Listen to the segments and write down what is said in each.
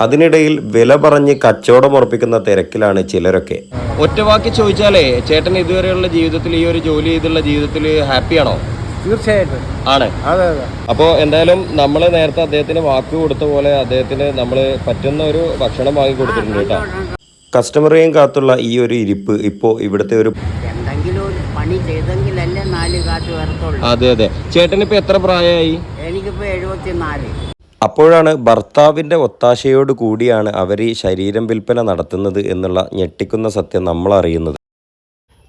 അതിനിടയിൽ വില പറഞ്ഞ് കച്ചവടം ഉറപ്പിക്കുന്ന തിരക്കിലാണ് ചിലരൊക്കെ. ഒറ്റവാക്കി ചോദിച്ചാലേ ചേട്ടൻ ഇതുവരെയുള്ള ജീവിതത്തിൽ ഈ ഒരു ജോലി ചെയ്തുള്ള ജീവിതത്തിൽ ഹാപ്പിയാണോ? തീർച്ചയായിട്ടും. ആണ്. അതെ അതെ. അപ്പോൾ എന്തായാലും നമ്മൾ നേരത്തെ അദ്ദേഹത്തിന് വാക്ക് കൊടുത്ത പോലെ അദ്ദേഹത്തിന് നമ്മൾ പറ്റുന്ന ഒരു ഭക്ഷണം വാങ്ങി കൊടുത്തിട്ടുണ്ട് കേട്ടോ. കസ്റ്റമറേയും കാത്തുള്ള ഈ ഒരു ഇരിപ്പ് ഇപ്പോ ഇവിടുത്തെ ഒരു എന്തെങ്കിലും ഒരു പണി ചെയ്തെങ്കിലല്ലേ നാല് കാറ്റ് വരത്തുള്ളൂ. അതെ അതെ. ചേട്ടനിപ്പോ ഇപ്പൊ എത്ര പ്രായമായി? എനിക്കിപ്പോ എഴുപത്തി നാല് അപ്പോഴാണ് ഭർത്താവിന്റെ ഒത്താശയോട് കൂടിയാണ് അവർ ഈ ശരീരം വിൽപ്പന നടത്തുന്നത് എന്നുള്ള ഞെട്ടിക്കുന്ന സത്യം നമ്മൾ അറിയുന്നത്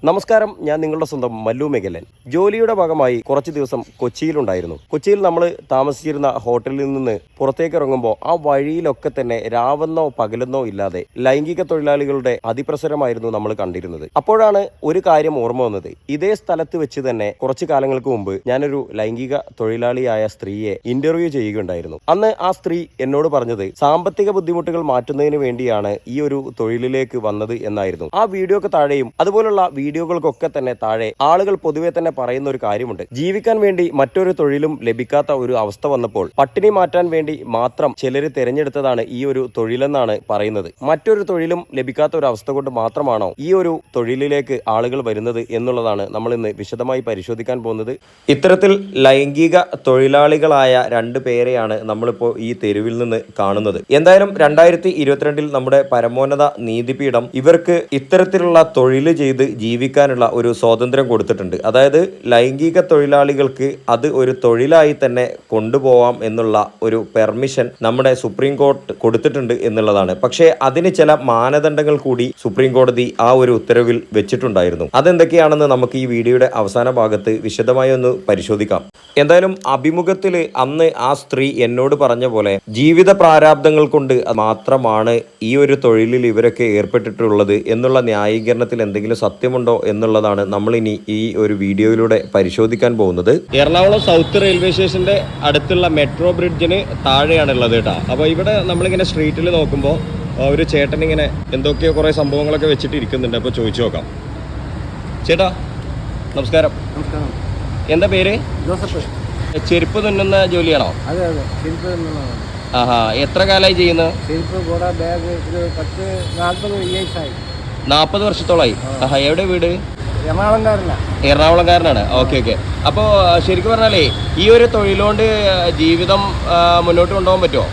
നമസ്കാരം ഞാൻ നിങ്ങളുടെ സ്വന്തം മല്ലു മെഗലൻ ജോലിയുടെ ഭാഗമായി കുറച്ച് ദിവസം കൊച്ചിയിലുണ്ടായിരുന്നു. കൊച്ചിയിൽ നമ്മൾ താമസിച്ചിരുന്ന ഹോട്ടലിൽ നിന്ന് പുറത്തേക്ക് ഇറങ്ങുമ്പോൾ ആ വഴിയിലൊക്കെ തന്നെ രാവെന്നോ പകലെന്നോ ഇല്ലാതെ ലൈംഗിക തൊഴിലാളികളുടെ അതിപ്രസരമായിരുന്നു നമ്മൾ കണ്ടിരുന്നത്. അപ്പോഴാണ് ഒരു കാര്യം ഓർമ്മ വന്നത്. ഇതേ സ്ഥലത്ത് വെച്ച് തന്നെ കുറച്ച് കാലങ്ങൾക്ക് മുമ്പ് ഞാനൊരു ലൈംഗിക തൊഴിലാളിയായ സ്ത്രീയെ ഇന്റർവ്യൂ ചെയ്യുകയുണ്ടായിരുന്നു. അന്ന് ആ സ്ത്രീ എന്നോട് പറഞ്ഞത് സാമ്പത്തിക ബുദ്ധിമുട്ടുകൾ മാറ്റുന്നതിന് വേണ്ടിയാണ് ഈ ഒരു തൊഴിലിലേക്ക് വന്നത് എന്നായിരുന്നു. ആ വീഡിയോക്ക് താഴെയും അതുപോലുള്ള വീഡിയോകൾക്കൊക്കെ തന്നെ താഴെ ആളുകൾ പൊതുവെ തന്നെ പറയുന്ന ഒരു കാര്യമുണ്ട്. ജീവിക്കാൻ വേണ്ടി മറ്റൊരു തൊഴിലും ലഭിക്കാത്ത ഒരു അവസ്ഥ വന്നപ്പോൾ പട്ടിണി മാറ്റാൻ വേണ്ടി മാത്രം ചിലർ തിരഞ്ഞെടുത്തതാണ് ഈ ഒരു തൊഴിലെന്നാണ് പറയുന്നത്. മറ്റൊരു തൊഴിലും ലഭിക്കാത്ത ഒരു അവസ്ഥ കൊണ്ട് മാത്രമാണോ ഈ ഒരു തൊഴിലിലേക്ക് ആളുകൾ വരുന്നത് എന്നുള്ളതാണ് നമ്മൾ ഇന്ന് വിശദമായി പരിശോധിക്കാൻ പോകുന്നത്. ഇത്തരത്തിൽ ലൈംഗിക തൊഴിലാളികളായ രണ്ട് പേരെയാണ് നമ്മളിപ്പോൾ ഈ തെരുവിൽ നിന്ന് കാണുന്നത്. എന്തായാലും രണ്ടായിരത്തി ഇരുപത്തിരണ്ടിൽ നമ്മുടെ പരമോന്നത നീതിപീഠം ഇവർക്ക് ഇത്തരത്തിലുള്ള തൊഴിൽ ചെയ്ത് ജീവിക്കാനുള്ള ഒരു സ്വാതന്ത്ര്യം കൊടുത്തിട്ടുണ്ട്. അതായത് ലൈംഗിക തൊഴിലാളികൾക്ക് അത് ഒരു തൊഴിലായി തന്നെ കൊണ്ടുപോവാം എന്നുള്ള ഒരു പെർമിഷൻ നമ്മുടെ സുപ്രീം കോർട്ട് കൊടുത്തിട്ടുണ്ട് എന്നുള്ളതാണ്. പക്ഷേ അതിന് ചില മാനദണ്ഡങ്ങൾ കൂടി സുപ്രീം കോടതി ആ ഒരു ഉത്തരവിൽ വെച്ചിട്ടുണ്ടായിരുന്നു. അതെന്തൊക്കെയാണെന്ന് നമുക്ക് ഈ വീഡിയോയുടെ അവസാന ഭാഗത്ത് വിശദമായി ഒന്ന് പരിശോധിക്കാം. എന്തായാലും അഭിമുഖത്തിൽ അന്ന് ആ സ്ത്രീ എന്നോട് പറഞ്ഞ പോലെ ജീവിത പ്രാരാബ്ദങ്ങൾ കൊണ്ട് മാത്രമാണ് ഈ ഒരു തൊഴിലിൽ ഇവരൊക്കെ ഏർപ്പെട്ടിട്ടുള്ളത് എന്നുള്ള ന്യായീകരണത്തിൽ എന്തെങ്കിലും സത്യമുണ്ടോ എന്നുള്ളതാണ് നമ്മളിനി ഈ ഒരു വീഡിയോയിലൂടെ പരിശോധിക്കാൻ പോകുന്നത്. എറണാകുളം സൗത്ത് റെയിൽവേ സ്റ്റേഷന്റെ അടുത്തുള്ള മെട്രോ ബ്രിഡ്ജിന് താഴെയാണ് ഉള്ളത് കേട്ടോ. അപ്പോൾ ഇവിടെ നമ്മളിങ്ങനെ സ്ട്രീറ്റിൽ നോക്കുമ്പോൾ ഒരു ചേട്ടൻ ഇങ്ങനെ എന്തൊക്കെയോ കുറേ സംഭവങ്ങളൊക്കെ വെച്ചിട്ട് ഇരിക്കുന്നുണ്ട് അപ്പോൾ ചോദിച്ചു നോക്കാം. ചേട്ടാ നമസ്കാരം. നമസ്കാരം. എന്താ പേര്? ജോസഫ്. ചെരുപ്പ് തുന്നുന്ന ജോലിയാണോ? അതെ അതെ. ചെരുപ്പ് ആഹാ എത്ര കാലമായി ചെയ്യുന്നത് ചെരുപ്പ് കൂട ബാഗ് പത്ത് നാൽപ്പത് ഇയേഴ്സായി നാൽപ്പത് വർഷത്തോളമായി ആഹാ എവിടെ വീട്? എറണാകുളംകാരനാണ്. Okay okay. അപ്പോൾ ശരിക്കും പറഞ്ഞാലേ ഈ ഒരു തൊഴിലുകൊണ്ട് ജീവിതം മുന്നോട്ട് കൊണ്ടുപോകാൻ പറ്റുമോ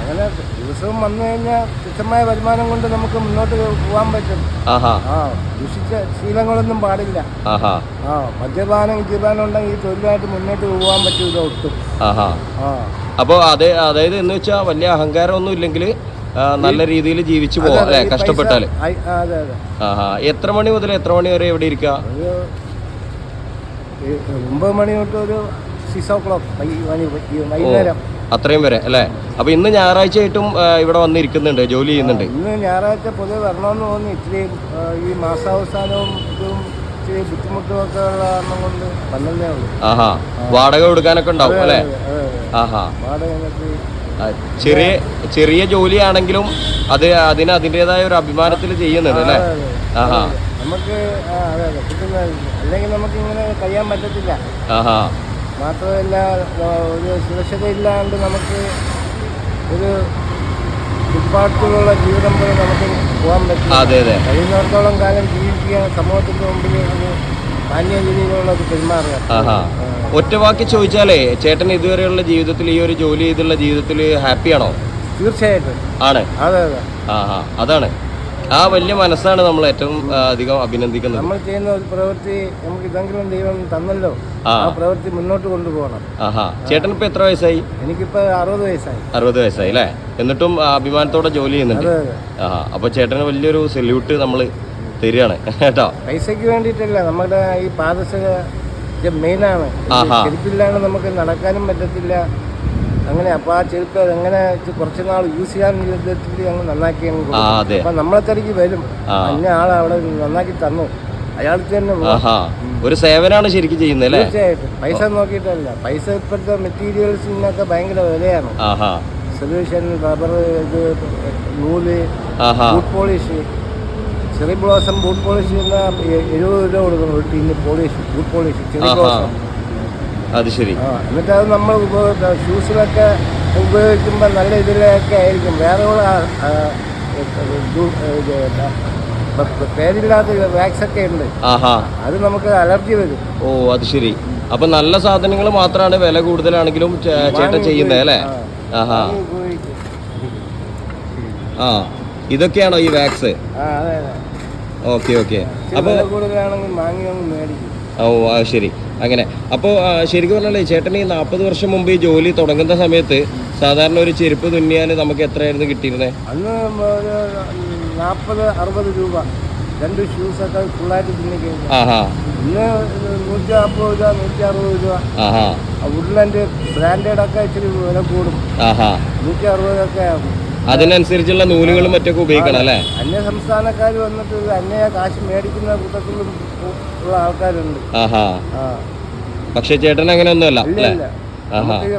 അങ്ങനെ ദിവസവും വന്നു കഴിഞ്ഞാൽ തുച്ഛമായ വരുമാനം കൊണ്ട് നമുക്ക് മുന്നോട്ട് പോകാൻ പറ്റും. ആ ദുഷിച്ച ശീലങ്ങളൊന്നും പാടില്ല. ആ മദ്യപാനം ഇദ്യപാനം ഉണ്ടെങ്കിൽ ഈ തൊഴിലായിട്ട് മുന്നോട്ട് പോകാൻ പറ്റൂല ഒട്ടും. അപ്പോൾ അതെ അതായത് എന്ന് വെച്ചാൽ വലിയ അഹങ്കാരമൊന്നും ഇല്ലെങ്കിൽ നല്ല രീതിയിൽ ജീവിച്ചു പോവാം അല്ലെ? കഷ്ടപ്പെട്ടാൽ എത്ര മണി മുതൽ എത്ര മണി വരെ എവിടെ ഇരിക്കുക ഒമ്പത് മണി തൊട്ട് ഒരു സിക്സ് ഓ ക്ലോക്ക് വൈകുന്നേരം. അത്രയും വരെ അല്ലേ? അപ്പൊ ഇന്ന് ഞായറാഴ്ച ആയിട്ടും ഇവിടെ വന്നിരിക്കുന്നുണ്ട് ജോലി ചെയ്യുന്നുണ്ട്. ഇന്ന് ഞായറാഴ്ച പൊതുവെ വരണമെന്ന് തോന്നി ഇച്ചിരി ഈ മാസാവസാനവും ഇതും ഇച്ചിരി ബുദ്ധിമുട്ടും ഒക്കെ ഉള്ള കാരണം കൊണ്ട് വന്നതേ ഉള്ളൂ. ആഹാ. വാടക കൊടുക്കാനൊക്കെ ഉണ്ടാവും അല്ലേ. ആഹാ. വാടക ചെറിയ ചെറിയ ജോലിയാണെങ്കിലും അത് അതിന് അതിന്റെതായ ഒരു അഭിമാനത്തിൽ ചെയ്യുന്നുണ്ട് അല്ലേ. ആഹാ. നമുക്ക് അല്ലെങ്കിൽ നമുക്ക് ഇങ്ങനെ കഴിയാൻ പറ്റത്തില്ല. ആഹാ. മാത്രമല്ല ഒരു സുരക്ഷത ഇല്ലാണ്ട് നമുക്ക് ഒരു ഫുട്പാത്തിലുള്ള ജീവിതം പോലെ നമുക്ക് പോകാൻ പറ്റില്ല. അതെ അതെ. കഴിയുന്നിടത്തോളം കാലം ജീവിക്കുക സമൂഹത്തിന്റെ മുമ്പിൽ ഒരു മാന്യ രീതിയിലുള്ള ഒരു പെരുമാറുക. ആഹാ. ഒറ്റവാക്കി ചോദിച്ചാലേ ചേട്ടൻ ഇതുവരെയുള്ള ജീവിതത്തിൽ ഈ ഒരു ജോലി ചെയ്തുള്ള ജീവിതത്തിൽ ഹാപ്പിയാണോ തീർച്ചയായിട്ടും. ആണ്. അതെ അതെ. ആഹാ അതാണ്. ആ വലിയ മനസ്സാണ് നമ്മൾ ഏറ്റവും അധികം അഭിനന്ദിക്കുന്നത്. നമ്മൾ ചെയ്യുന്ന ഒരു പ്രവൃത്തി നമുക്ക് ഇതെങ്കിലും ദൈവം തന്നല്ലോ. ആ. പ്രവൃത്തി മുന്നോട്ട് കൊണ്ടുപോകണം. ആഹാ. ചേട്ടൻ ഇപ്പൊ എത്ര വയസ്സായി? എനിക്കിപ്പോ അറുപത് വയസ്സായി. അറുപത് വയസ്സായി അല്ലേ? എന്നിട്ടും അഭിമാനത്തോടെ ജോലി ചെയ്യുന്നുണ്ട്. ആഹാ. അപ്പൊ ചേട്ടന് വലിയൊരു സല്യൂട്ട് നമ്മൾ തരികയാണ്. കേട്ടോ? പൈസക്ക് വേണ്ടിയിട്ടല്ല നമ്മുടെ ഈ പാദസക മെയിനാണ്. ചെരുപ്പില്ലാണ്ട് നമുക്ക് നടക്കാനും പറ്റത്തില്ല. അങ്ങനെ അപ്പൊ ആ ചെരുപ്പ് എങ്ങനെ കുറച്ച് നാൾ യൂസ് ചെയ്യാൻ അങ്ങ് നന്നാക്കി അപ്പൊ നമ്മളെ തിരക്ക് വരും. അന്ന ആൾ അവിടെ നന്നാക്കി തന്നു. അയാൾക്ക് തന്നെ ഒരു സേവനാണ് ശരിക്കും ചെയ്യുന്നത് അല്ലേ? തീർച്ചയായിട്ടും. പൈസ നോക്കിയിട്ടല്ല. പൈസ ഇപ്പോഴത്തെ മെറ്റീരിയൽസിനൊക്കെ ഭയങ്കര വിലയാണ്. സൊല്യൂഷൻ റബ്ബർ ഇത് നൂൽ polish cherry blossom boot polish ചെയ്യുന്ന എഴുപത് രൂപ കൊടുക്കണം ഒരു ടീമിന് polish boot polish cherry. Blossom. അത് ശരി. എന്നിട്ട് അത് നമ്മൾ ഷൂസിലൊക്കെ ഉപയോഗിക്കുമ്പോൾ നല്ല ഇതിലൊക്കെ ആയിരിക്കും. വേറെ പേരില്ലാത്ത വാക്സ് ഒക്കെ ഉണ്ട്. അത് നമുക്ക് അലർജി വരും. ഓ അത് ശരി. അപ്പൊ നല്ല സാധനങ്ങൾ മാത്രമാണ് വില കൂടുതലാണെങ്കിലും ചേട്ടൻ ചെയ്യുന്നത് അല്ലേ? ആഹാ. ആ ഇതൊക്കെയാണോ ഈ വാക്സ് ഓക്കെ ഓക്കെ. അപ്പോൾ ഓ ആ ശരി. അങ്ങനെ. അപ്പോൾ ശരിക്കും പറഞ്ഞാലേ ചേട്ടൻ ഈ നാൽപ്പത് വർഷം മുമ്പ് ഈ ജോലി തുടങ്ങുന്ന സമയത്ത് സാധാരണ ഒരു ചെരുപ്പ് തുന്നിയാൽ നമുക്ക് എത്രയായിരുന്നു കിട്ടിയിരുന്നത് അന്ന് നാൽപ്പത് അറുപത് രൂപ. രണ്ട് ഷൂസൊക്കെ ഫുള്ളായിട്ട് തുന്നിക്കഴിഞ്ഞു ആഹാ. ഇന്ന് നൂറ്റി നാൽപ്പത് രൂപ നൂറ്റി അറുപത് രൂപ. ആഹാ. വുഡ്ലൻഡ് ബ്രാൻഡഡ് ഒക്കെ ഇച്ചിരി വില കൂടും. ആഹാ. നൂറ്റി അറുപതൊക്കെ ആകും അതിനനുസരിച്ചുള്ള നൂലുകളും മറ്റൊക്കെ ഉപയോഗിക്കണം അല്ലേ? അന്യ സംസ്ഥാനക്കാർ വന്നിട്ട് അന്യ കാശ് മേടിക്കുന്ന കൂട്ടത്തിലും ഉള്ള ആൾക്കാരുണ്ട്. ആഹാ. പക്ഷെ ചേട്ടൻ അങ്ങനെ ഒന്നുമല്ല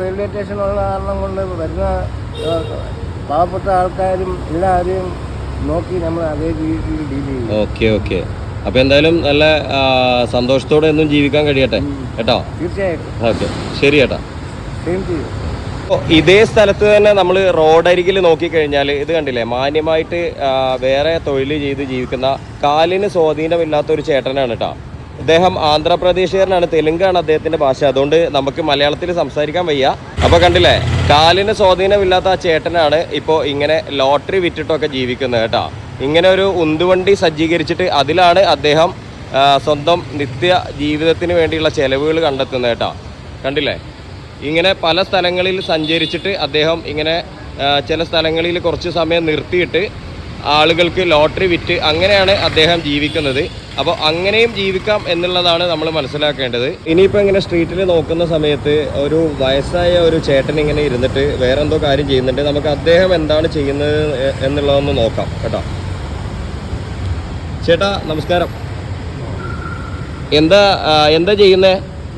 റെയിൽവേ സ്റ്റേഷൻ ഉള്ള കാരണം കൊണ്ട് വരുന്ന പാവപ്പെട്ട ആൾക്കാരും എല്ലാവരെയും നോക്കി നമ്മൾ അതേ രീതിയിൽ ഡീൽ ചെയ്യും. Okay okay. അപ്പൊ എന്തായാലും നല്ല സന്തോഷത്തോടെ ഒന്നും ജീവിക്കാൻ കഴിയട്ടെ. കേട്ടോ? തീർച്ചയായിട്ടും. ഓക്കെ. ശരി ചേട്ടാ. സെയിം ചെയ്യും ഇതേ സ്ഥലത്ത് തന്നെ നമ്മൾ റോഡരികിൽ നോക്കിക്കഴിഞ്ഞാൽ ഇത് കണ്ടില്ലേ? മാന്യമായിട്ട് വേറെ തൊഴിൽ ചെയ്ത് ജീവിക്കുന്ന കാലിന് സ്വാധീനമില്ലാത്ത ഒരു ചേട്ടനാണ് കേട്ടോ അദ്ദേഹം ആന്ധ്രാപ്രദേശുകാരനാണ് തെലുങ്കാണ് അദ്ദേഹത്തിന്റെ ഭാഷ. അതുകൊണ്ട് നമുക്ക് മലയാളത്തിൽ സംസാരിക്കാൻ വയ്യ. അപ്പോൾ കണ്ടില്ലേ? കാലിന് സ്വാധീനമില്ലാത്ത ആ ചേട്ടനാണ് ഇപ്പോൾ ഇങ്ങനെ ലോട്ടറി വിറ്റിട്ടൊക്കെ ജീവിക്കുന്നത് കേട്ടോ ഇങ്ങനെ ഒരു ഉന്തുവണ്ടി സജ്ജീകരിച്ചിട്ട് അതിലാണ് അദ്ദേഹം സ്വന്തം നിത്യ ജീവിതത്തിന് വേണ്ടിയുള്ള ചെലവുകൾ കണ്ടെത്തുന്നത് കേട്ടോ കണ്ടില്ലേ? ഇങ്ങനെ പല സ്ഥലങ്ങളിൽ സഞ്ചരിച്ചിട്ട് അദ്ദേഹം ഇങ്ങനെ ചില സ്ഥലങ്ങളിൽ കുറച്ച് സമയം നിർത്തിയിട്ട് ആളുകൾക്ക് ലോട്ടറി വിറ്റ് അങ്ങനെയാണ് അദ്ദേഹം ജീവിക്കുന്നത്. അപ്പോൾ അങ്ങനെയും ജീവിക്കാം എന്നുള്ളതാണ് നമ്മൾ മനസ്സിലാക്കേണ്ടത്. ഇനിയിപ്പോൾ ഇങ്ങനെ സ്ട്രീറ്റിൽ നോക്കുന്ന സമയത്ത് ഒരു വയസ്സായ ഒരു ചേട്ടൻ ഇങ്ങനെ ഇരുന്നിട്ട് വേറെ എന്തോ കാര്യം ചെയ്യുന്നുണ്ട്. നമുക്ക് അദ്ദേഹം എന്താണ് ചെയ്യുന്നത് എന്നുള്ളതൊന്ന് നോക്കാം കേട്ടോ. ചേട്ടാ നമസ്കാരം. എന്താ എന്താ ചെയ്യുന്നേ?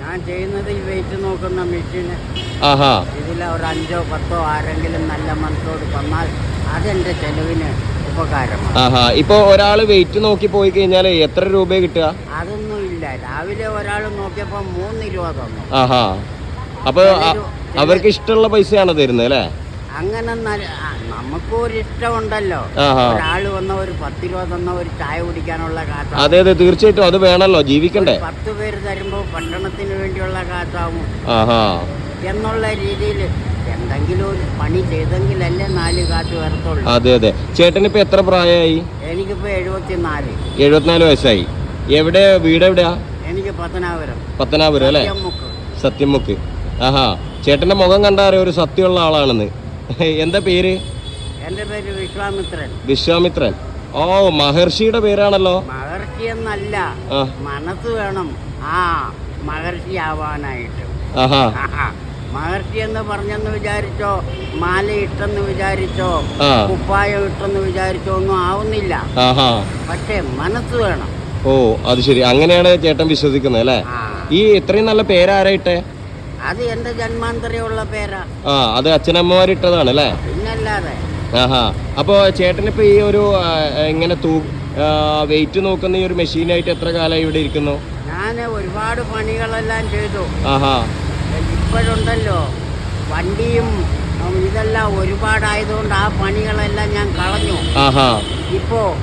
ഞാൻ ചെയ്യുന്നത് ഈ വെയിറ്റ് നോക്കുന്ന മെഷീന്. ആഹാ. ഇതിൽ ഒരു അഞ്ചോ പത്തോ ആരെങ്കിലും നല്ല മനസ്സോട് തന്നാൽ അതെന്റെ ചെലവിന് ഉപകാരമാണ്. ആഹാ. ഇപ്പൊ ഒരാൾ വെയിറ്റ് നോക്കി പോയി കഴിഞ്ഞാൽ എത്ര രൂപ കിട്ടുക? അതൊന്നും ഇല്ല. രാവിലെ ഒരാൾ നോക്കിയപ്പോൾ മൂന്ന് രൂപ തന്നു. ആഹാ. അപ്പൊ അവർക്ക് ഇഷ്ടമുള്ള പൈസയാണ് തരുന്നത് അല്ലേ? അങ്ങനെ നമുക്കൊരിഷ്ടമുണ്ടല്ലോ. ഒരാൾ വന്ന ഒരു പത്ത് രൂപ തന്ന ഒരു ചായ കുടിക്കാനുള്ള കാത്ത. അതെ അതെ തീർച്ചയായിട്ടും അത് വേണല്ലോ ജീവിക്കണ്ടേ? പത്ത് പേര് തരുമ്പോ പട്ടണത്തിന് വേണ്ടിയുള്ള കാശാവും എന്നുള്ള രീതിയിൽ എന്തെങ്കിലും ഒരു പണി ചെയ്തെങ്കിലല്ലേ നാല് കാശ് വരത്തുള്ളൂ. അതെ അതെ. ചേട്ടന് ഇപ്പൊ എത്ര പ്രായമായി? എനിക്കിപ്പോ എഴുപത്തിനാല്. എഴുപത്തിനാല് വയസ്സായി. എവിടെ വീട് എവിടെയാ? എനിക്ക് പത്തനാപുരം. പത്തനാപുരം അല്ലേ? മുക്ക്. സത്യമുക്ക് ആഹാ. ചേട്ടന്റെ മുഖം കണ്ടാറിയ ഒരു സത്യമുള്ള ആളാണെന്ന്. എന്താ പേര്? എന്റെ പേര് വിശ്വാമിത്രൻ. വിശ്വാമിത്രൻ. ഓ മഹർഷിയുടെ പേരാണല്ലോ. മഹർഷി എന്നല്ല. മനസ്സ് വേണം. ആ മഹർഷി ആവാനായിട്ട്. മഹർഷി എന്ന് പറഞ്ഞെന്ന് വിചാരിച്ചോ? മാല ഇട്ടെന്ന് വിചാരിച്ചോ? കുപ്പായം ഇട്ടെന്ന് വിചാരിച്ചോ? ഒന്നും ആവുന്നില്ല. പക്ഷേ മനസ്സ് വേണം. ഓ അത് ശരി. അങ്ങനെയാണ് ചേട്ടൻ വിശ്വസിക്കുന്നത് അല്ലേ? ഈ ഇത്രയും നല്ല പേരാരായിട്ടെ അത് എന്റെ ജന്മാന്തരമുള്ള പേരാ. ആ അത് അച്ഛനമ്മമാരിട്ടതാണ് അല്ലേ? പിന്നല്ലാതെ. ആഹാ. അപ്പോ ചേട്ടനിപ്പോ ഈ ഒരു ആ, ഇങ്ങനെ തൂ വെയിറ്റ് നോക്കുന്ന ഈ ഒരു മെഷീനായിട്ട് എത്ര കാലമായി ഇവിടെ ഇരിക്കുന്നു? ഞാൻ ഒരുപാട് പണികളെല്ലാം ചെയ്തു. ആഹാ. ഇപ്പോഴുണ്ടല്ലോ വണ്ടിയും ഉം, ഇതെല്ലാം ഒരുപാടായതുകൊണ്ട് ആ പണികളെല്ലാം ഞാൻ കളഞ്ഞു. ആഹാ. ഇപ്പോ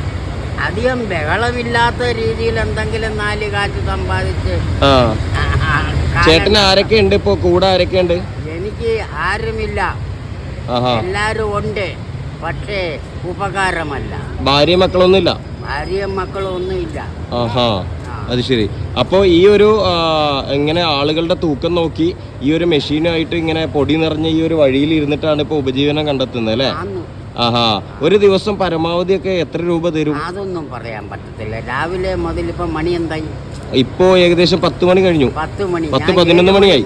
അധികം ബഹളമില്ലാത്ത രീതിയിൽ എന്തെങ്കിലും നാല് കാറ്റ് സമ്പാദിച്ച് ആ ചേട്ടന് ആരൊക്കെ ഉണ്ട് ഇപ്പൊ? കൂടെ ആരൊക്കെ ഉണ്ട് എനിക്ക് ആരുമില്ല. എല്ലാരും ഉണ്ട്. പക്ഷേ ഉപകാരമല്ല. ഭാര്യ മക്കളൊന്നുമില്ല? ഭാര്യ മക്കളൊന്നുമില്ല. ആഹാ. അത് ശരി. അപ്പോ ഈ ഒരു ഇങ്ങനെ ആളുകളുടെ തൂക്കം നോക്കി ഈ ഒരു മെഷീനായിട്ട് ഇങ്ങനെ പൊടി നിറഞ്ഞ ഈ ഒരു വഴിയിൽ ഇരുന്നിട്ടാണ് ഇപ്പോൾ ഉപജീവനം കണ്ടെത്തുന്നത് അല്ലേ? ആഹാ. ഒരു ദിവസം പരമാവധിയൊക്കെ എത്ര രൂപ തരും? അതൊന്നും പറയാൻ പറ്റത്തില്ല. രാവിലെ മുതൽ ഇപ്പൊ മണി എന്തായി? ഇപ്പോ ഏകദേശം പത്ത് മണി കഴിഞ്ഞു. പത്ത് മണി. പത്ത് പതിനൊന്ന് മണിയായി.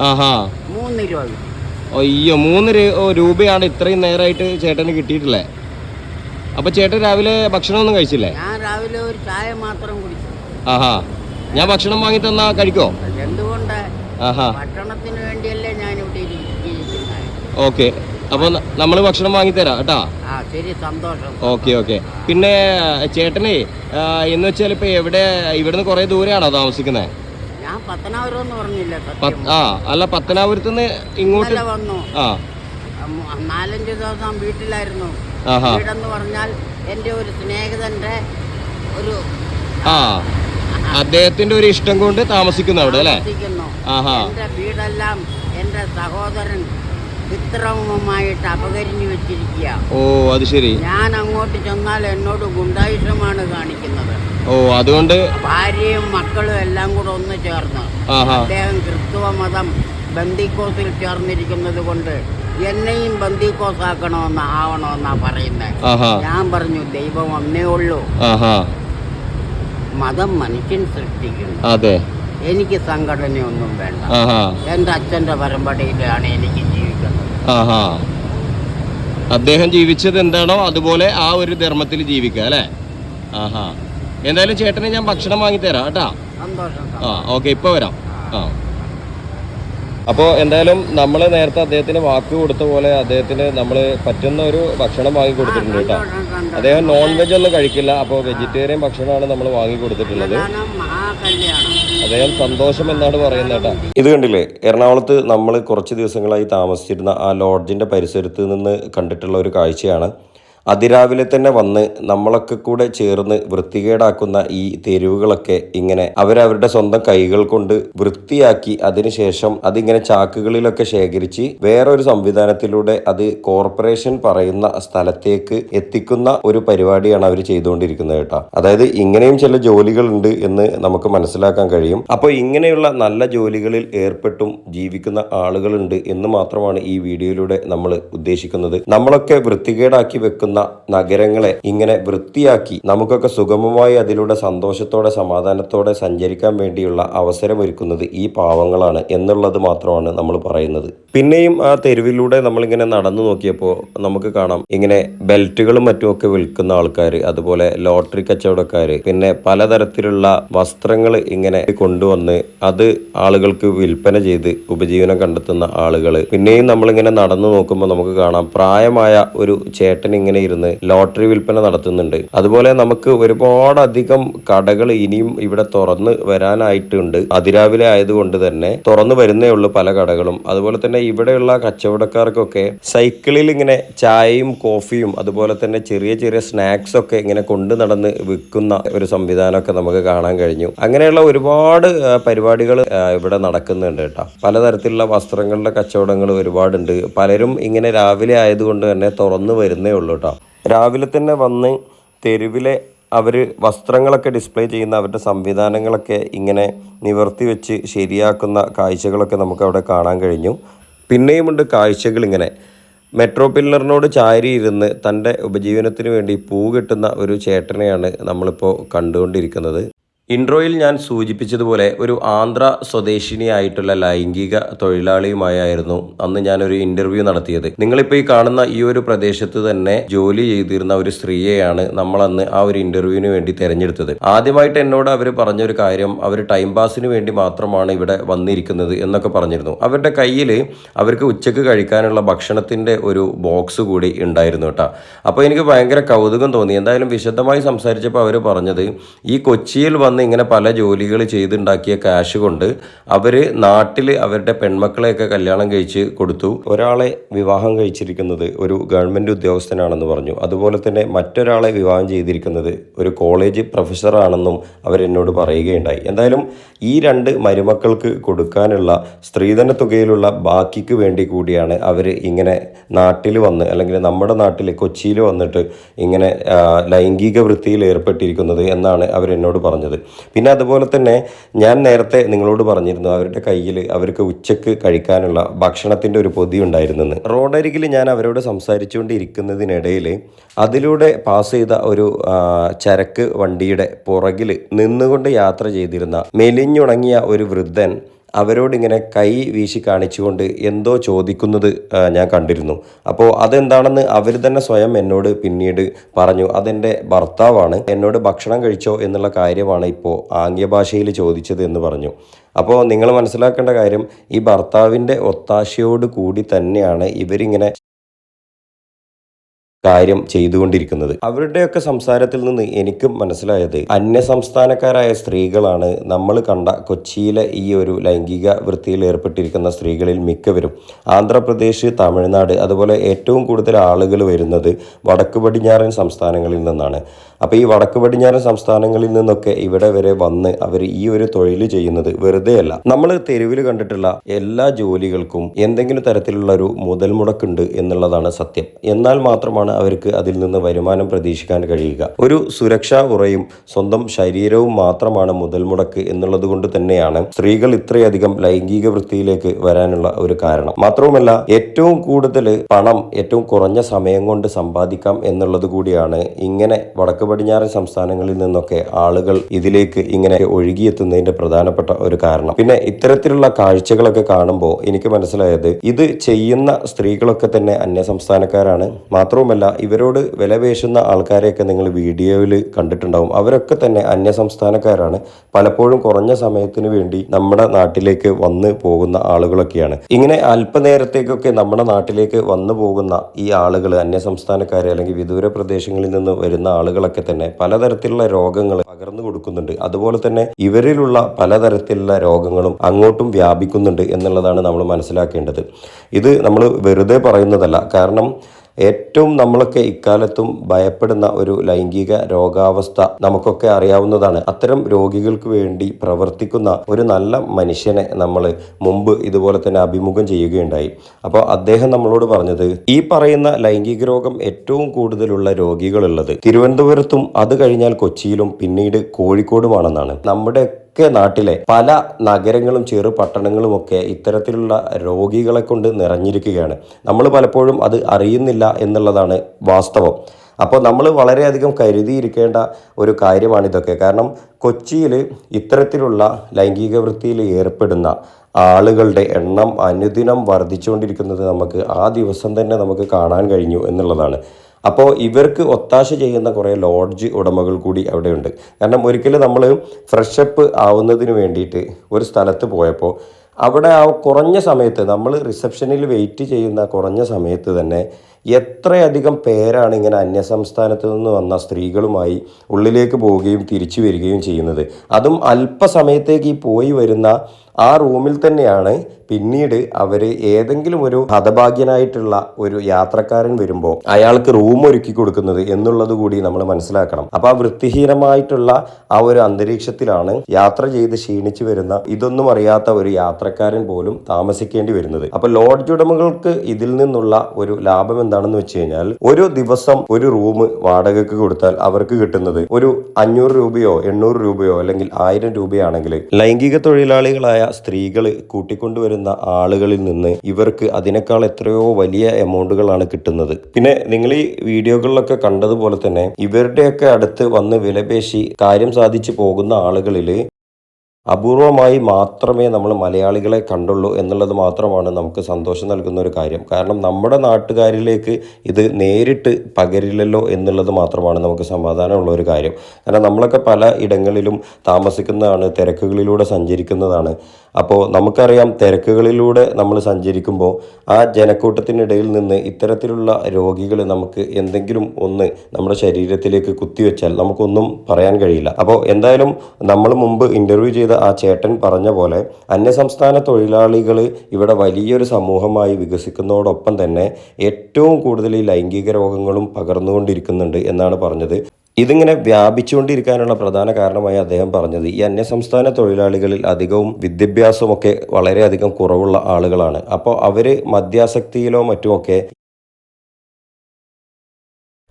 ആഹാ. മൂന്ന് രൂപ. അയ്യോ മൂന്ന് രൂപയാണ് ഇത്രയും നേരമായിട്ട് ചേട്ടന് കിട്ടിയിട്ടില്ലേ? അപ്പൊ ചേട്ടൻ രാവിലെ ഭക്ഷണം ഒന്നും കഴിച്ചില്ലേ? ഞാൻ രാവിലെ ഒരു ചായ മാത്രം കുടിച്ചു. ആഹാ. ഞാൻ ഭക്ഷണം വാങ്ങി തന്നാ കഴിക്കോ? എന്തുകൊണ്ട് ആഹാ. ഭക്ഷണത്തിന് വേണ്ടിയല്ലേ ഞാൻ ഇവിടെ ഓക്കെ. അപ്പോൾ നമ്മൾ ഭക്ഷണം വാങ്ങിത്തരാം കേട്ടാ? ആ ശരി സന്തോഷം. Okay okay. പിന്നെ ചേട്ടനെ എന്ന് വെച്ചാൽ ഇപ്പൊ എവിടെ ഇവിടുന്ന് കുറെ ദൂരെയാണോ താമസിക്കുന്നത് ആ അല്ല പത്തനാപുരത്ത് നിന്ന് ഇങ്ങോട്ട് ആ. നാലഞ്ചു ദിവസം വീട്ടിലായിരുന്നു. വീടെന്ന് പറഞ്ഞാൽ എന്റെ ഒരു സ്നേഹിതന്റെ ഒരു ആ അദ്ദേഹത്തിന്റെ ഒരു ഇഷ്ടം കൊണ്ട് താമസിക്കുന്നു അവിടെ അല്ലേ? വീടെല്ലാം എന്റെ സഹോദരൻ വിക്രമമായിട്ട് അപകരിഞ്ഞു വെച്ചിരിക്കുക. ഓ അത് ശരി. ഞാൻ അങ്ങോട്ട് ചെന്നാൽ എന്നോട് ഗുണ്ടായുഷമാണ് കാണിക്കുന്നത്. ഓ അതുകൊണ്ട് ഭാര്യയും മക്കളും എല്ലാം കൂടെ ഒന്ന് ചേർന്ന് അദ്ദേഹം ക്രിസ്തുവ മതം ബന്ദിക്കോസിൽ ചേർന്നിരിക്കുന്നത് കൊണ്ട് എന്നെയും ബന്ദിക്കോസ് ആക്കണമെന്ന് ആവണമെന്നാ പറയുന്നത് ഞാൻ പറഞ്ഞു ദൈവം ഒന്നേ ഉള്ളൂ. മതം മനുഷ്യൻ സൃഷ്ടിക്കുന്നു. അതെ. എനിക്ക് സംഘടനയൊന്നും വേണ്ട. എന്റെ അച്ഛന്റെ പരമ്പരയിലാണ് എനിക്ക് ആഹാ. അദ്ദേഹം ജീവിച്ചത് എന്താണോ അതുപോലെ ആ ഒരു ധർമ്മത്തിൽ ജീവിക്കുക അല്ലേ? ആഹാ. എന്തായാലും ചേട്ടന് ഞാൻ ഭക്ഷണം വാങ്ങിത്തരാം കേട്ടാ? ആ ഓക്കെ ഇപ്പൊ വരാം. ആ. അപ്പോൾ എന്തായാലും നമ്മൾ നേരത്തെ അദ്ദേഹത്തിന് വാക്ക് കൊടുത്ത പോലെ അദ്ദേഹത്തിന് നമ്മൾ പറ്റുന്ന ഒരു ഭക്ഷണം വാങ്ങി കൊടുത്തിട്ടുണ്ട് കേട്ടോ. അദ്ദേഹം നോൺ വെജ് ഒന്നും കഴിക്കില്ല. അപ്പോൾ വെജിറ്റേറിയൻ ഭക്ഷണമാണ് നമ്മൾ വാങ്ങി കൊടുത്തിട്ടുള്ളത്. അദ്ദേഹം സന്തോഷം എന്നാണ് പറയുന്നത് കേട്ടോ. ഇത് കണ്ടില്ലേ? എറണാകുളത്ത് നമ്മൾ കുറച്ച് ദിവസങ്ങളായി താമസിച്ചിരുന്ന ആ ലോഡ്ജിന്റെ പരിസരത്ത് നിന്ന് കണ്ടിട്ടുള്ള ഒരു കാഴ്ചയാണ്. അതിരാവിലെ തന്നെ വന്ന് നമ്മളൊക്കെ കൂടെ ചേർന്ന് വൃത്തികേടാക്കുന്ന ഈ തെരുവുകളൊക്കെ ഇങ്ങനെ അവരവരുടെ സ്വന്തം കൈകൾ കൊണ്ട് വൃത്തിയാക്കി അതിനുശേഷം അതിങ്ങനെ ചാക്കുകളിലൊക്കെ ശേഖരിച്ച് വേറൊരു സംവിധാനത്തിലൂടെ അത് കോർപ്പറേഷൻ പറയുന്ന സ്ഥലത്തേക്ക് എത്തിക്കുന്ന ഒരു പരിപാടിയാണ് അവർ ചെയ്തുകൊണ്ടിരിക്കുന്നത് കേട്ടോ. അതായത് ഇങ്ങനെയും ചില ജോലികളുണ്ട് എന്ന് നമുക്ക് മനസ്സിലാക്കാൻ കഴിയും. അപ്പോൾ ഇങ്ങനെയുള്ള നല്ല ജോലികളിൽ ഏർപ്പെട്ടും ജീവിക്കുന്ന ആളുകളുണ്ട് എന്ന് മാത്രമാണ് ഈ വീഡിയോയിലൂടെ നമ്മൾ ഉദ്ദേശിക്കുന്നത്. നമ്മളൊക്കെ വൃത്തികേടാക്കി വെക്കുന്ന നഗരങ്ങളെ ഇങ്ങനെ വൃത്തിയാക്കി നമുക്കൊക്കെ സുഗമമായി അതിലൂടെ സന്തോഷത്തോടെ സമാധാനത്തോടെ സഞ്ചരിക്കാൻ വേണ്ടിയുള്ള അവസരമൊരുക്കുന്നത് ഈ പാവങ്ങളാണ് എന്നുള്ളത് മാത്രമാണ് നമ്മൾ പറയുന്നത്. പിന്നെയും ആ തെരുവിലൂടെ നമ്മളിങ്ങനെ നടന്നു നോക്കിയപ്പോൾ നമുക്ക് കാണാം ഇങ്ങനെ ബെൽറ്റുകളും മറ്റുമൊക്കെ വിൽക്കുന്ന ആൾക്കാർ അതുപോലെ ലോട്ടറി കച്ചവടക്കാർ പിന്നെ പലതരത്തിലുള്ള വസ്ത്രങ്ങൾ ഇങ്ങനെ കൊണ്ടുവന്ന് അത് ആളുകൾക്ക് വിൽപ്പന ചെയ്ത് ഉപജീവനം കണ്ടെത്തുന്ന ആളുകൾ പിന്നെയും നമ്മളിങ്ങനെ നടന്നു നോക്കുമ്പോൾ നമുക്ക് കാണാം പ്രായമായ ഒരു ചേട്ടൻ ഇങ്ങനെ ഇരുന്ന് ലോട്ടറി വിൽപ്പന നടത്തുന്നുണ്ട്. അതുപോലെ നമുക്ക് ഒരുപാട് അധികം കടകൾ ഇനിയും ഇവിടെ തുറന്ന് വരാനായിട്ടുണ്ട്. അതിരാവിലെ ആയതുകൊണ്ട് തന്നെ തുറന്നു വരുന്നേ ഉള്ളൂ പല കടകളും. അതുപോലെ തന്നെ ഇവിടെയുള്ള കച്ചവടക്കാർക്കൊക്കെ സൈക്കിളിൽ ഇങ്ങനെ ചായയും കോഫിയും അതുപോലെ തന്നെ ചെറിയ ചെറിയ സ്നാക്സ് ഒക്കെ ഇങ്ങനെ കൊണ്ടു നടന്ന് വിൽക്കുന്ന ഒരു സംവിധാനമൊക്കെ നമുക്ക് കാണാൻ കഴിഞ്ഞു. അങ്ങനെയുള്ള ഒരുപാട് പരിപാടികൾ ഇവിടെ നടക്കുന്നുണ്ട് കേട്ടോ. പലതരത്തിലുള്ള വസ്ത്രങ്ങളുടെ കച്ചവടങ്ങൾ ഒരുപാടുണ്ട്. പലരും ഇങ്ങനെ രാവിലെ ആയതുകൊണ്ട് തന്നെ തുറന്നു വരുന്നേ ഉള്ളൂ കേട്ടോ. രാവിലെ തന്നെ വന്ന് തെരുവിലെ അവർ വസ്ത്രങ്ങളൊക്കെ ഡിസ്പ്ലേ ചെയ്യുന്ന അവരുടെ സംവിധാനങ്ങളൊക്കെ ഇങ്ങനെ നിവർത്തി വെച്ച് ശരിയാക്കുന്ന കാഴ്ചകളൊക്കെ നമുക്ക് അവിടെ കാണാൻ കഴിഞ്ഞു. പിന്നെയുമുണ്ട് കാഴ്ചകൾ ഇങ്ങനെ മെട്രോ പില്ലറിനോട് ചാരി ഇരുന്ന് തന്റെ ഉപജീവനത്തിന് വേണ്ടി പൂ കിട്ടുന്ന ഒരു ചേട്ടനെയാണ് നമ്മളിപ്പോൾ കണ്ടുകൊണ്ടിരിക്കുന്നത്. ഇൻട്രോയിൽ ഞാൻ സൂചിപ്പിച്ചതുപോലെ ഒരു ആന്ധ്ര സ്വദേശിനിയായിട്ടുള്ള ലൈംഗിക തൊഴിലാളിയുമായായിരുന്നു അന്ന് ഞാനൊരു ഇന്റർവ്യൂ നടത്തിയത്. നിങ്ങളിപ്പോൾ ഈ കാണുന്ന ഈ ഒരു പ്രദേശത്ത് തന്നെ ജോലി ചെയ്തിരുന്ന ഒരു സ്ത്രീയെയാണ് നമ്മൾ അന്ന് ആ ഒരു ഇന്റർവ്യൂവിന് വേണ്ടി തിരഞ്ഞെടുത്തത്. ആദ്യമായിട്ട് എന്നോട് അവർ പറഞ്ഞൊരു കാര്യം അവർ ടൈം പാസിന് വേണ്ടി മാത്രമാണ് ഇവിടെ വന്നിരിക്കുന്നത് എന്നൊക്കെ പറഞ്ഞിരുന്നു. അവരുടെ കയ്യിൽ അവർക്ക് ഉച്ചയ്ക്ക് കഴിക്കാനുള്ള ഭക്ഷണത്തിന്റെ ഒരു ബോക്സ് കൂടി ഉണ്ടായിരുന്നു കേട്ടോ. അപ്പോൾ എനിക്ക് ഭയങ്കര കൗതുകം തോന്നി. എന്തായാലും വിശദമായി സംസാരിച്ചപ്പോൾ അവർ പറഞ്ഞത് ഈ കൊച്ചിയിൽ വന്ന് ഇങ്ങനെ പല ജോലികൾ ചെയ്തുണ്ടാക്കിയ ക്യാഷ് കൊണ്ട് അവർ നാട്ടിൽ അവരുടെ പെൺമക്കളെയൊക്കെ കല്യാണം കഴിച്ച് കൊടുത്തു. ഒരാളെ വിവാഹം കഴിച്ചിരിക്കുന്നത് ഒരു ഗവൺമെന്റ് ഉദ്യോഗസ്ഥനാണെന്ന് പറഞ്ഞു. അതുപോലെ തന്നെ മറ്റൊരാളെ വിവാഹം ചെയ്തിരിക്കുന്നത് ഒരു കോളേജ് പ്രൊഫസറാണെന്നും അവരെന്നോട് പറയുകയുണ്ടായി. എന്തായാലും ഈ രണ്ട് മരുമക്കൾക്ക് കൊടുക്കാനുള്ള സ്ത്രീധന തുകയിലുള്ള ബാക്കിക്ക് വേണ്ടി കൂടിയാണ് അവർ ഇങ്ങനെ നാട്ടിൽ വന്ന് അല്ലെങ്കിൽ നമ്മുടെ നാട്ടിൽ കൊച്ചിയിൽ വന്നിട്ട് ഇങ്ങനെ ലൈംഗിക വൃത്തിയിൽ ഏർപ്പെട്ടിരിക്കുന്നത് എന്നാണ് അവരെന്നോട് പറഞ്ഞത്. പിന്നെ അതുപോലെ തന്നെ ഞാൻ നേരത്തെ നിങ്ങളോട് പറഞ്ഞിരുന്നു അവരുടെ കയ്യിൽ അവർക്ക് ഉച്ചയ്ക്ക് കഴിക്കാനുള്ള ഭക്ഷണത്തിന്റെ ഒരു പൊതി ഉണ്ടായിരുന്നെന്ന്. റോഡരികിൽ ഞാൻ അവരോട് സംസാരിച്ചുകൊണ്ടിരിക്കുന്നതിനിടയിൽ അതിലൂടെ പാസ് ചെയ്ത ഒരു ചരക്ക് വണ്ടിയുടെ പുറകിൽ നിന്നുകൊണ്ട് യാത്ര ചെയ്തിരുന്ന മെലിഞ്ഞുണങ്ങിയ ഒരു വൃദ്ധൻ അവരോടിങ്ങനെ കൈ വീശി കാണിച്ചുകൊണ്ട് എന്തോ ചോദിക്കുന്നത് ഞാൻ കണ്ടിരുന്നു. അപ്പോൾ അതെന്താണെന്ന് അവർ തന്നെ സ്വയം എന്നോട് പിന്നീട് പറഞ്ഞു. അതെന്റെ ഭർത്താവാണ്. എന്നോട് ഭക്ഷണം കഴിച്ചോ എന്നുള്ള കാര്യമാണ് ഇപ്പോൾ ആംഗ്യഭാഷയിൽ ചോദിച്ചത് എന്ന് പറഞ്ഞു. അപ്പോൾ നിങ്ങൾ മനസ്സിലാക്കേണ്ട കാര്യം ഈ ഭർത്താവിന്റെ ഒത്താശയോട് കൂടി തന്നെയാണ് ഇവരിങ്ങനെ കാര്യം ചെയ്തുകൊണ്ടിരിക്കുന്നത്. അവരുടെയൊക്കെ സംസാരത്തിൽ നിന്ന് എനിക്കും മനസ്സിലായത് അന്യ സംസ്ഥാനക്കാരായ സ്ത്രീകളാണ് നമ്മൾ കണ്ട കൊച്ചിയിലെ ഈ ഒരു ലൈംഗിക വൃത്തിയിൽ ഏർപ്പെട്ടിരിക്കുന്ന സ്ത്രീകളിൽ മിക്കവരും. ആന്ധ്രാപ്രദേശ് തമിഴ്നാട് അതുപോലെ ഏറ്റവും കൂടുതൽ ആളുകൾ വരുന്നത് വടക്ക് പടിഞ്ഞാറൻ സംസ്ഥാനങ്ങളിൽ നിന്നാണ്. അപ്പോൾ ഈ വടക്ക് പടിഞ്ഞാറൻ സംസ്ഥാനങ്ങളിൽ നിന്നൊക്കെ ഇവിടെ വരെ വന്ന് അവർ ഈ ഒരു തൊഴിൽ ചെയ്യുന്നത് വെറുതെ അല്ല നമ്മൾ തെരുവിൽ കണ്ടിട്ടുള്ള എല്ലാ ജോലികൾക്കും എന്തെങ്കിലും തരത്തിലുള്ള ഒരു മുതൽ മുടക്കുണ്ട് എന്നുള്ളതാണ് സത്യം. എന്നാൽ മാത്രമാണ് അവർക്ക് അതിൽ നിന്ന് വരുമാനം പ്രതീക്ഷിക്കാൻ കഴിയുക. ഒരു സുരക്ഷാ ഉറയും സ്വന്തം ശരീരവും മാത്രമാണ് മുതൽ മുടക്ക് എന്നുള്ളത് കൊണ്ട് തന്നെയാണ് സ്ത്രീകൾ ഇത്രയധികം ലൈംഗിക വൃത്തിയിലേക്ക് വരാനുള്ള ഒരു കാരണം. മാത്രവുമല്ല ഏറ്റവും കൂടുതൽ പണം ഏറ്റവും കുറഞ്ഞ സമയം കൊണ്ട് സമ്പാദിക്കാം എന്നുള്ളത് കൂടിയാണ് ഇങ്ങനെ വടക്ക് പടിഞ്ഞാറൻ സംസ്ഥാനങ്ങളിൽ നിന്നൊക്കെ ആളുകൾ ഇതിലേക്ക് ഇങ്ങനെ ഒഴുകിയെത്തുന്നതിന്റെ പ്രധാനപ്പെട്ട ഒരു കാരണം. പിന്നെ ഇത്തരത്തിലുള്ള കാഴ്ചകളൊക്കെ കാണുമ്പോൾ എനിക്ക് മനസ്സിലായത് ഇത് ചെയ്യുന്ന സ്ത്രീകളൊക്കെ തന്നെ അന്യ സംസ്ഥാനക്കാരാണ് മാത്രവുമല്ല ഇവരോട് വിലപേശുന്ന ആൾക്കാരെയൊക്കെ നിങ്ങൾ വീഡിയോയിൽ കണ്ടിട്ടുണ്ടാവും. അവരൊക്കെ തന്നെ അന്യ സംസ്ഥാനക്കാരാണ് പലപ്പോഴും കുറഞ്ഞ സമയത്തിന് വേണ്ടി നമ്മുടെ നാട്ടിലേക്ക് വന്ന് പോകുന്ന ആളുകളൊക്കെയാണ്. ഇങ്ങനെ അല്പനേരത്തേക്കൊക്കെ നമ്മുടെ നാട്ടിലേക്ക് വന്നു പോകുന്ന ഈ ആളുകൾ അന്യ സംസ്ഥാനക്കാരെ അല്ലെങ്കിൽ വിദൂര പ്രദേശങ്ങളിൽ നിന്ന് വരുന്ന ആളുകളൊക്കെ തന്നെ പലതരത്തിലുള്ള രോഗങ്ങൾ പകർന്നു കൊടുക്കുന്നുണ്ട്. അതുപോലെ തന്നെ ഇവരിലുള്ള പലതരത്തിലുള്ള രോഗങ്ങളും അങ്ങോട്ടും വ്യാപിക്കുന്നുണ്ട് എന്നുള്ളതാണ് നമ്മൾ മനസ്സിലാക്കേണ്ടത്. ഇത് നമ്മൾ വെറുതെ പറയുന്നതല്ല. കാരണം ഏറ്റവും നമ്മളൊക്കെ ഇക്കാലത്തും ഭയപ്പെടുന്ന ഒരു ലൈംഗിക രോഗാവസ്ഥ നമുക്കൊക്കെ അറിയാവുന്നതാണ്. അത്തരം രോഗികൾക്ക് വേണ്ടി പ്രവർത്തിക്കുന്ന ഒരു നല്ല മനുഷ്യനെ നമ്മൾ മുമ്പ് ഇതുപോലെ തന്നെ അഭിമുഖം ചെയ്യുകയുണ്ടായി. അപ്പോൾ അദ്ദേഹം നമ്മളോട് പറഞ്ഞത് ഈ പറയുന്ന ലൈംഗിക രോഗം ഏറ്റവും കൂടുതലുള്ള രോഗികളുള്ളത് തിരുവനന്തപുരത്തും അത് കഴിഞ്ഞാൽ കൊച്ചിയിലും പിന്നീട് കോഴിക്കോടുമാണെന്നാണ്. നമ്മുടെ ഒക്കെ നാട്ടിലെ പല നഗരങ്ങളും ചെറു പട്ടണങ്ങളും ഒക്കെ ഇത്തരത്തിലുള്ള രോഗികളെ കൊണ്ട് നിറഞ്ഞിരിക്കുകയാണ്. നമ്മൾ പലപ്പോഴും അത് അറിയുന്നില്ല എന്നുള്ളതാണ് വാസ്തവം. അപ്പോൾ നമ്മൾ വളരെയധികം കരുതിയിരിക്കേണ്ട ഒരു കാര്യമാണ് ഇതൊക്കെ കാരണം കൊച്ചിയിൽ ഇത്തരത്തിലുള്ള ലൈംഗിക വൃത്തിയിൽ ഏർപ്പെടുന്ന ആളുകളുടെ എണ്ണം അനുദിനം വർദ്ധിച്ചുകൊണ്ടിരിക്കുന്നത് നമുക്ക് ആ ദിവസം തന്നെ നമുക്ക് കാണാൻ കഴിഞ്ഞു എന്നുള്ളതാണ്. അപ്പോൾ ഇവർക്ക് ഒത്താശ ചെയ്യുന്ന കുറേ ലോഡ്ജ് ഉടമകൾ കൂടി അവിടെയുണ്ട്. കാരണം ഒരിക്കലും നമ്മൾ ഫ്രഷപ്പ് ആവുന്നതിന് വേണ്ടിയിട്ട് ഒരു സ്ഥലത്ത് പോയപ്പോൾ അവിടെ ആ കുറഞ്ഞ സമയത്ത് നമ്മൾ റിസപ്ഷനിൽ വെയിറ്റ് ചെയ്യുന്ന കുറഞ്ഞ സമയത്ത് തന്നെ എത്രയധികം പേരാണ് ഇങ്ങനെ അന്യസംസ്ഥാനത്ത് നിന്ന് വന്ന സ്ത്രീകളുമായി ഉള്ളിലേക്ക് പോവുകയും തിരിച്ചു വരികയും ചെയ്യുന്നത്. അതും അല്പസമയത്തേക്ക് ഈ പോയി വരുന്ന ആ റൂമിൽ തന്നെയാണ് പിന്നീട് അവർ ഏതെങ്കിലും ഒരു ഹതഭാഗ്യനായിട്ടുള്ള ഒരു യാത്രക്കാരൻ വരുമ്പോൾ അയാൾക്ക് റൂം ഒരുക്കി കൊടുക്കുന്നത് എന്നുള്ളത് കൂടി നമ്മൾ മനസ്സിലാക്കണം. അപ്പോൾ ആ വൃത്തിഹീനമായിട്ടുള്ള ആ ഒരു അന്തരീക്ഷത്തിലാണ് യാത്ര ചെയ്ത് ക്ഷീണിച്ചു വരുന്ന ഇതൊന്നും അറിയാത്ത ഒരു യാത്രക്കാരൻ പോലും താമസിക്കേണ്ടി വരുന്നത്. അപ്പോൾ ലോഡ്ജ് ഉടമകൾക്ക് ഇതിൽ നിന്നുള്ള ഒരു ലാഭം എന്താണെന്ന് വെച്ച് കഴിഞ്ഞാൽ ഒരു ദിവസം ഒരു റൂം വാടകയ്ക്ക് കൊടുത്താൽ അവർക്ക് കിട്ടുന്നത് ഒരു അഞ്ഞൂറ് രൂപയോ എണ്ണൂറ് രൂപയോ അല്ലെങ്കിൽ ആയിരം രൂപയാണെങ്കിൽ ലൈംഗിക തൊഴിലാളികളായ സ്ത്രീകൾ കൂട്ടിക്കൊണ്ടുവരുന്ന ആളുകളിൽ നിന്ന് ഇവർക്ക് അതിനേക്കാൾ എത്രയോ വലിയ എമൗണ്ടുകളാണ് കിട്ടുന്നത്. പിന്നെ നിങ്ങൾ ഈ വീഡിയോകളിലൊക്കെ കണ്ടതുപോലെ തന്നെ ഇവരുടെയൊക്കെ അടുത്ത് വന്ന് വിലപേശി കാര്യം സാധിച്ചു പോകുന്ന ആളുകളിൽ അപൂർവമായി മാത്രമേ നമ്മൾ മലയാളികളെ കണ്ടുള്ളൂ എന്നുള്ളത് മാത്രമാണ് നമുക്ക് സന്തോഷം നൽകുന്ന ഒരു കാര്യം. കാരണം നമ്മുടെ നാട്ടുകാരിലേക്ക് ഇത് നേരിട്ട് പകരില്ലല്ലോ എന്നുള്ളത് മാത്രമാണ് നമുക്ക് സമാധാനമുള്ള ഒരു കാര്യം. കാരണം നമ്മളൊക്കെ പല ഇടങ്ങളിലും താമസിക്കുന്നതാണ് തിരക്കുകളിലൂടെ സഞ്ചരിക്കുന്നതാണ്. അപ്പോൾ നമുക്കറിയാം തിരക്കുകളിലൂടെ നമ്മൾ സഞ്ചരിക്കുമ്പോൾ ആ ജനക്കൂട്ടത്തിനിടയിൽ നിന്ന് ഇത്തരത്തിലുള്ള രോഗികൾ നമുക്ക് എന്തെങ്കിലും ഒന്ന് നമ്മുടെ ശരീരത്തിലേക്ക് കുത്തിവെച്ചാൽ നമുക്കൊന്നും പറയാൻ കഴിയില്ല. അപ്പോൾ എന്തായാലും നമ്മൾ മുമ്പ് ഇന്റർവ്യൂ ചെയ്ത ആ ചേട്ടൻ പറഞ്ഞ പോലെ അന്യസംസ്ഥാന തൊഴിലാളികൾ ഇവിടെ വലിയൊരു സമൂഹമായി വികസിക്കുന്നതോടൊപ്പം തന്നെ ഏറ്റവും കൂടുതൽ ഈ ലൈംഗിക രോഗങ്ങളും പകർന്നുകൊണ്ടിരിക്കുന്നുണ്ട് എന്നാണ് പറഞ്ഞത്. ഇതിങ്ങനെ വ്യാപിച്ചുകൊണ്ടിരിക്കാനുള്ള പ്രധാന കാരണമായി അദ്ദേഹം പറഞ്ഞത് ഈ അന്യസംസ്ഥാന തൊഴിലാളികളിൽ അധികവും വിദ്യാഭ്യാസമൊക്കെ വളരെയധികം കുറവുള്ള ആളുകളാണ്. അപ്പോൾ അവർ മദ്യാസക്തിയിലോ മറ്റുമൊക്കെ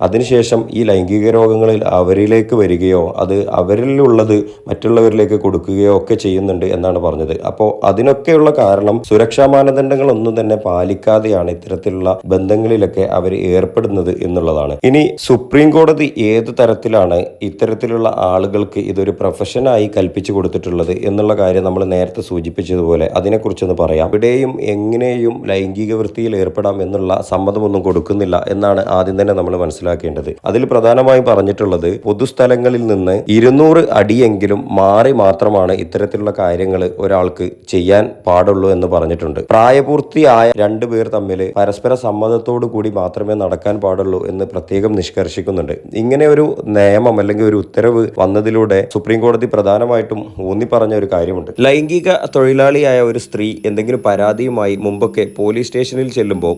അതിനുശേഷം ഈ ലൈംഗിക രോഗങ്ങളിൽ അവരിലേക്ക് വരികയോ അത് അവരിലുള്ളത് മറ്റുള്ളവരിലേക്ക് കൊടുക്കുകയോ ഒക്കെ ചെയ്യുന്നുണ്ട് എന്നാണ് പറഞ്ഞത്. അപ്പോൾ അതിനൊക്കെയുള്ള കാരണം സുരക്ഷാ മാനദണ്ഡങ്ങൾ ഒന്നും തന്നെ പാലിക്കാതെയാണ് ഇത്തരത്തിലുള്ള ബന്ധങ്ങളിലൊക്കെ അവർ ഏർപ്പെടുന്നത് എന്നുള്ളതാണ്. ഇനി സുപ്രീം കോടതി ഏത് തരത്തിലാണ് ഇത്തരത്തിലുള്ള ആളുകൾക്ക് ഇതൊരു പ്രൊഫഷനായി കൽപ്പിച്ചു കൊടുത്തിട്ടുള്ളത് എന്നുള്ള കാര്യം നമ്മൾ നേരത്തെ സൂചിപ്പിച്ചതുപോലെ അതിനെക്കുറിച്ചൊന്ന് പറയാം. ഇവിടെയും എങ്ങനെയും ലൈംഗിക വൃത്തിയിൽ ഏർപ്പെടാം എന്നുള്ള സമ്മതമൊന്നും കൊടുക്കുന്നില്ല എന്നാണ് ആദ്യം തന്നെ നമ്മൾ മനസ്സിലാക്കുന്നത് മനസ്സിലാക്കേണ്ടത്. അതിൽ പ്രധാനമായും പറഞ്ഞിട്ടുള്ളത് പൊതുസ്ഥലങ്ങളിൽ നിന്ന് ഇരുന്നൂറ് അടിയെങ്കിലും മാറി മാത്രമാണ് ഇത്തരത്തിലുള്ള കാര്യങ്ങൾ ഒരാൾക്ക് ചെയ്യാൻ പാടുള്ളൂ എന്ന് പറഞ്ഞിട്ടുണ്ട്. പ്രായപൂർത്തിയായ രണ്ടു പേർ തമ്മിൽ പരസ്പര സമ്മതത്തോടു കൂടി മാത്രമേ നടക്കാൻ പാടുള്ളൂ എന്ന് പ്രത്യേകം നിഷ്കർഷിക്കുന്നുണ്ട്. ഇങ്ങനെ ഒരു നിയമം അല്ലെങ്കിൽ ഒരു ഉത്തരവ് വന്നതിലൂടെ സുപ്രീം കോടതി പ്രധാനമായിട്ടും ഊന്നി പറഞ്ഞ ഒരു കാര്യമുണ്ട്. ലൈംഗിക തൊഴിലാളിയായ ഒരു സ്ത്രീ എന്തെങ്കിലും പരാതിയുമായി മുമ്പൊക്കെ പോലീസ് സ്റ്റേഷനിൽ ചെല്ലുമ്പോൾ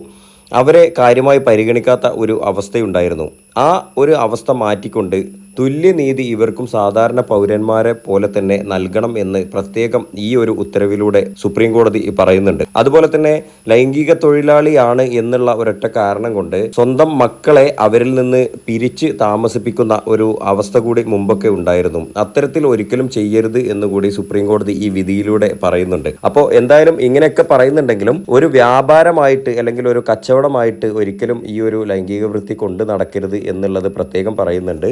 അവരെ കാര്യമായി പരിഗണിക്കാത്ത ഒരു അവസ്ഥയുണ്ടായിരുന്നു. ആ ഒരു അവസ്ഥ മാറ്റിക്കൊണ്ട് തുല്യനീതി ഇവർക്കും സാധാരണ പൗരന്മാരെ പോലെ തന്നെ നൽകണം എന്ന് പ്രത്യേകം ഈ ഒരു ഉത്തരവിലൂടെ സുപ്രീം കോടതി പറയുന്നുണ്ട്. അതുപോലെ തന്നെ ലൈംഗിക തൊഴിലാളിയാണ് എന്നുള്ള ഒരൊറ്റ കാരണം കൊണ്ട് സ്വന്തം മക്കളെ അവരിൽ നിന്ന് പിരിച്ച് താമസിപ്പിക്കുന്ന ഒരു അവസ്ഥ കൂടി മുമ്പൊക്കെ ഉണ്ടായിരുന്നു. അത്തരത്തിൽ ഒരിക്കലും ചെയ്യരുത് എന്ന് കൂടി സുപ്രീം കോടതി ഈ വിധിയിലൂടെ പറയുന്നുണ്ട്. അപ്പോൾ എന്തായാലും ഇങ്ങനെയൊക്കെ പറയുന്നുണ്ടെങ്കിലും ഒരു വ്യാപാരമായിട്ട് അല്ലെങ്കിൽ ഒരു കച്ചവടമായിട്ട് ഒരിക്കലും ഈ ഒരു ലൈംഗിക വൃത്തി കൊണ്ട് നടക്കരുത് എന്നുള്ളത് പ്രത്യേകം പറയുന്നുണ്ട്.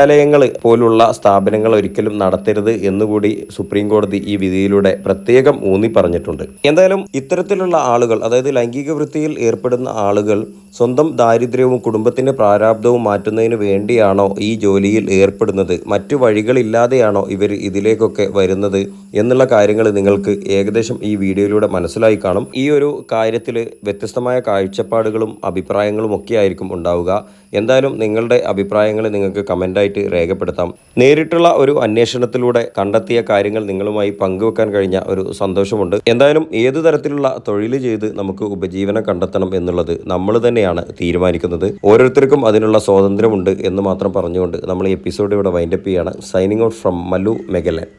വേശ്യാലയങ്ങൾ പോലുള്ള സ്ഥാപനങ്ങൾ ഒരിക്കലും നടത്തരുത് എന്നുകൂടി സുപ്രീം കോടതി ഈ വിധിയിലൂടെ പ്രത്യേകം ഊന്നി പറഞ്ഞിട്ടുണ്ട്. എന്തായാലും ഇത്തരത്തിലുള്ള ആളുകൾ അതായത് ലൈംഗിക വൃത്തിയിൽ ഏർപ്പെടുന്ന ആളുകൾ സ്വന്തം ദാരിദ്ര്യവും കുടുംബത്തിന്റെ പ്രാരാബ്ദവും മാറ്റുന്നതിന് വേണ്ടിയാണോ ഈ ജോലിയിൽ ഏർപ്പെടുന്നത്? മറ്റു വഴികളില്ലാതെയാണോ ഇവർ ഇതിലേക്കൊക്കെ വരുന്നത്? എന്നുള്ള കാര്യങ്ങൾ നിങ്ങൾക്ക് ഏകദേശം ഈ വീഡിയോയിലൂടെ മനസ്സിലായി കാണും. ഈ ഒരു കാര്യത്തിൽ വ്യത്യസ്തമായ കാഴ്ചപ്പാടുകളും അഭിപ്രായങ്ങളും ഒക്കെ ആയിരിക്കും ഉണ്ടാവുക. എന്തായാലും നിങ്ങളുടെ അഭിപ്രായങ്ങൾ നിങ്ങൾക്ക് കമന്റായിട്ട് രേഖപ്പെടുത്താം. നേരിട്ടുള്ള ഒരു അന്വേഷണത്തിലൂടെ കണ്ടെത്തിയ കാര്യങ്ങൾ നിങ്ങളുമായി പങ്കുവെക്കാൻ കഴിഞ്ഞ ഒരു സന്തോഷമുണ്ട്. എന്തായാലും ഏത് തരത്തിലുള്ള തൊഴിൽ ചെയ്ത് നമുക്ക് ഉപജീവനം കണ്ടെത്തണം എന്നുള്ളത് നമ്മൾ തന്നെയാണ് തീരുമാനിക്കുന്നത്. ഓരോരുത്തർക്കും അതിനുള്ള സ്വാതന്ത്ര്യമുണ്ട് എന്ന് മാത്രം പറഞ്ഞുകൊണ്ട് നമ്മൾ ഈ എപ്പിസോഡ് ഇവിടെ വൈൻഡപ്പ് ചെയ്യാണ് signing out from Mallu Magellan